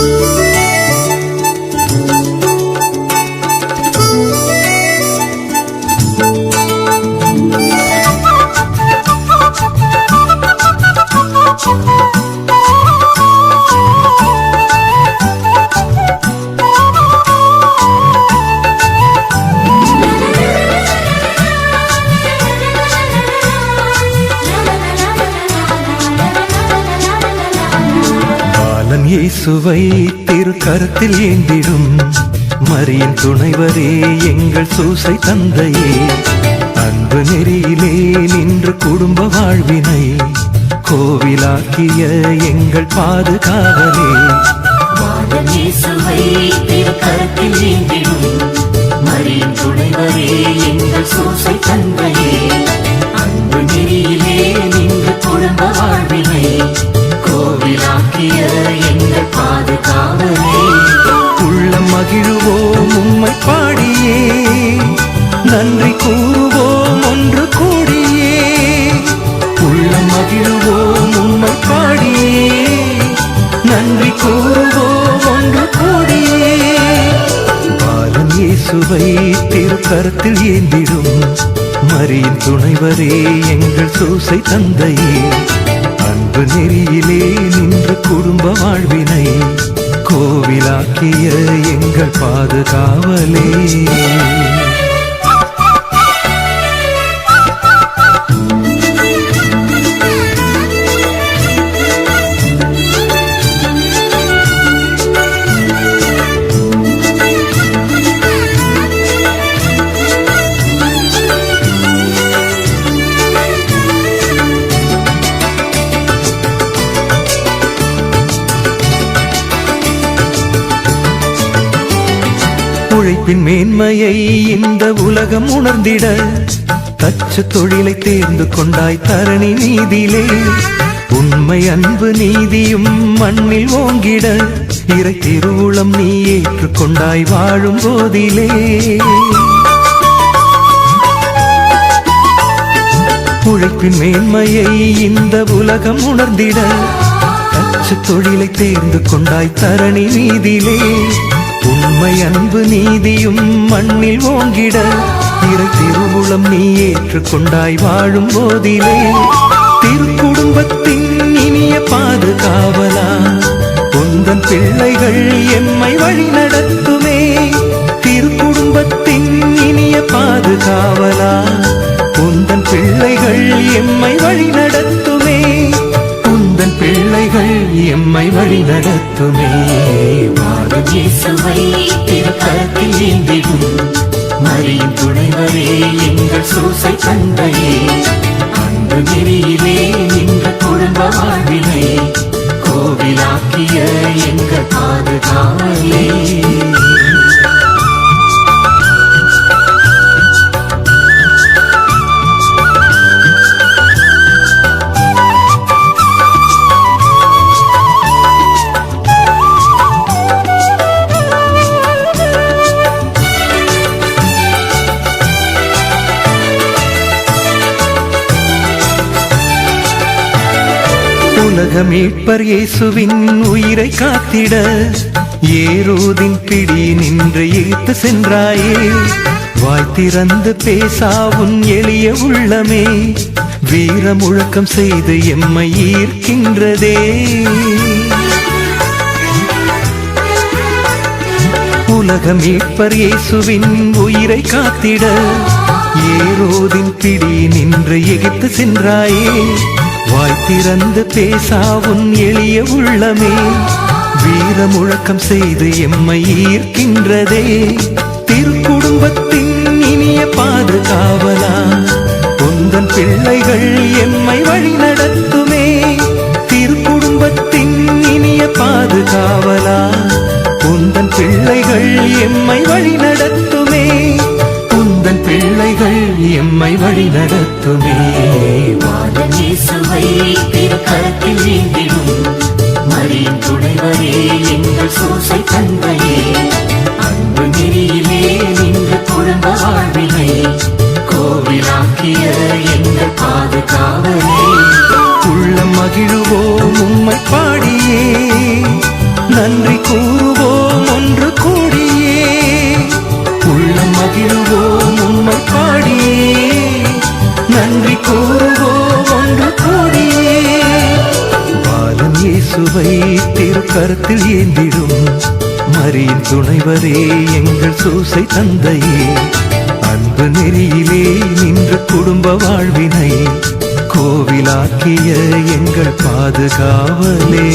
பாலன் இயேசுவை திரு கருத்தில் ஏந்திடும். மரியின் துணைவரே எங்கள் சூசை தந்தையே. அன்பு நெறியிலே நின்று குடும்ப வாழ்வினை. கோவிலாக்கிய எங்கள் பாதுகாவலே. மரியின் துணைவரே எங்கள் சூசை தந்தையே. அன்பு நெறியிலே நின்று குடும்ப வாழ்வினை. பாதுகாவலே உள்ளம் மகிழ்வோம் உம்மை பாடியே. நன்றி கூறுவோம் ஒன்று கூடியே. உள்ளம் மகிழ்வோம் உம்மை பாடியே. நன்றி கூறுவோம் ஒன்று கூடியே. பாலன் இயேசுவை திருக்கரத்தில் ஏந்திடும். மரியின் துணைவரே எங்கள் சூசை தந்தையே. அன்பு நெறியிலே நின்று குடும்ப வாழ்வினை. கோவிலாக்கிய எங்கள் பாதுகாவலே. உழைப்பின் மேன்மையை இந்த உலகம் உணர்ந்திட தச்சு தொழிலை தேர்ந்து கொண்டாய் தரணி நீதியிலே உண்மை அன்பு நீதியும் மண்ணில் ஓங்கிட இறை திருவுளம் நீ ஏற்றுக்கொண்டாய் வாழும் போதிலே. உழைப்பின் மேன்மையை இந்த உலகம் உணர்ந்திட தச்சு தொழிலை தேர்ந்து கொண்டாய் தரணி நீதியிலே உண்மை அன்பு நீதியும் மண்ணில் ஓங்கிட இறை திருவுளம் நீ ஏற்றுக்கொண்டாய் வாழும் போதிலே. திருக்குடும்பத்தின் இனிய பாதுகாவலா உந்தன் பிள்ளைகள் எம்மை வழி நடத்துமே. திருக்குடும்பத்தின் இனிய பாதுகாவலா உந்தன் பிள்ளைகள் எம்மை வழி எம்மை வழி நடத்துமே. திருக்கரத்தில் ஏந்திடும். மரியின் துணைவரே எங்கள் சூசை தந்தையே. அன்பு நெறியிலே எங்கள் குடும்ப வாழ்வினை கோவிலாக்கிய எங்கள் பாதுகாவலே. உலக மீட்பர் இயேசுவின் உயிரை காத்திட ஏரோதின் பிடி நின்று இழுத்து சென்றாயே. வாய் திறந்து பேசா உன் எளிய உள்ளமே வீர முழக்கம் செய்து எம்மை ஈர்க்கின்றதே. உலக மீட்பர் இயேசுவின் உயிரை காத்திட ஏரோதின் பிடி நின்று எகித்து சென்றாயே. வாய் திறந்து பேசா உன் எளிய உள்ளமே. வீர முழக்கம் செய்து எம்மை ஈர்க்கின்றதே. திருக்குடும்பத்தின் இனிய பாதுகாவலா. உந்தன் பிள்ளைகள் எம்மை வழி நடத்துமே. திருக்குடும்பத்தின் வாழும் திருக்கரத்தில் ஏந்திடும் மரியின் துணைவரே எங்கள் சூசை தந்தையே அன்பு நெறியிலே நின்று குடும்ப வாழ்வினை. கோவிலாக்கிய எங்கள் பாதுகாவலே. உள்ளம் மகிழுவோம் உம்மை பாடியே. நன்றி கூறுவோம் ஒன்று கூடியே. உள்ளம் மகிழ்வோம் பாடியே. நன்றி ஒன்று பாலன் இயேசுவை திருக்கரத்தில் ஏந்திடும். மரியின் துணைவரே எங்கள் சூசை தந்தையே. அன்பு நெறியிலே நின்று குடும்ப வாழ்வினை. கோவிலாக்கிய எங்கள் பாதுகாவலே.